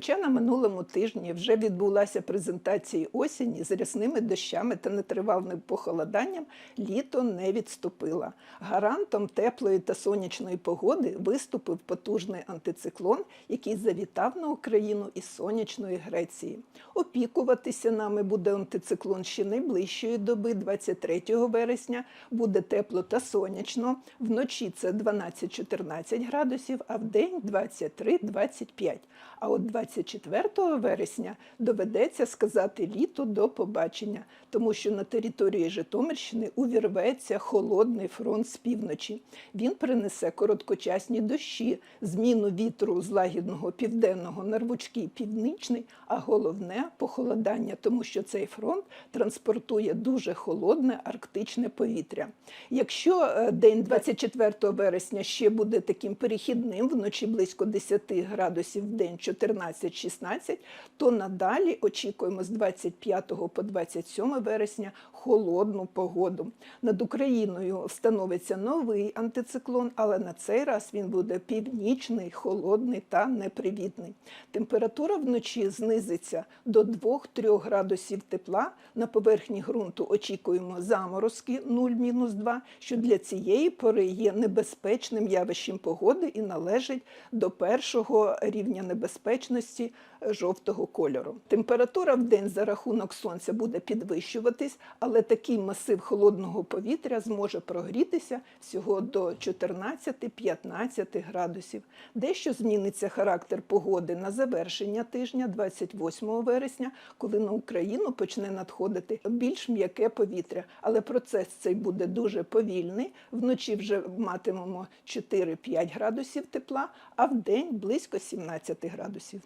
Хоча на минулому тижні вже відбулася презентація осені з рясними дощами та нетривалим похолоданням, літо не відступило. Гарантом теплої та сонячної погоди виступив потужний антициклон, який завітав на Україну із сонячної Греції. Опікуватися нами буде антициклон ще найближчої доби, 23 вересня. Буде тепло та сонячно. Вночі це 12-14 градусів, а в день 23-25. А от 24 вересня доведеться сказати літо до побачення, тому що на території Житомирщини увірветься холодний фронт з півночі. Він принесе короткочасні дощі, зміну вітру з лагідного південного на рвучкий північний, а головне похолодання, тому що цей фронт транспортує дуже холодне арктичне повітря. Якщо е, день 24 вересня ще буде таким перехідним, вночі близько 10 градусів, в день 14-16, то надалі очікуємо з 25 по 27 вересня холодну погоду. Над Україною встановиться новий антициклон, але на цей раз він буде північний, холодний та непривітний. Температура вночі знизиться до 2-3 градусів тепла. На поверхні ґрунту очікуємо заморозки 0-2, що для цієї пори є небезпечним явищем погоди і належить до першого рівня небезпечності е, жовтого кольору. Температура в день за рахунок сонця буде підвищуватись, але такий масив холодного повітря зможе прогрітися всього до 14-15 градусів. Дещо зміниться характер погоди на завершення тижня, 28 вересня, коли на Україну почне надходити більш м'яке повітря. Але процес цей буде дуже повільний. Вночі вже матимемо 4-5 градусів тепла, а в день близько 17 градусів.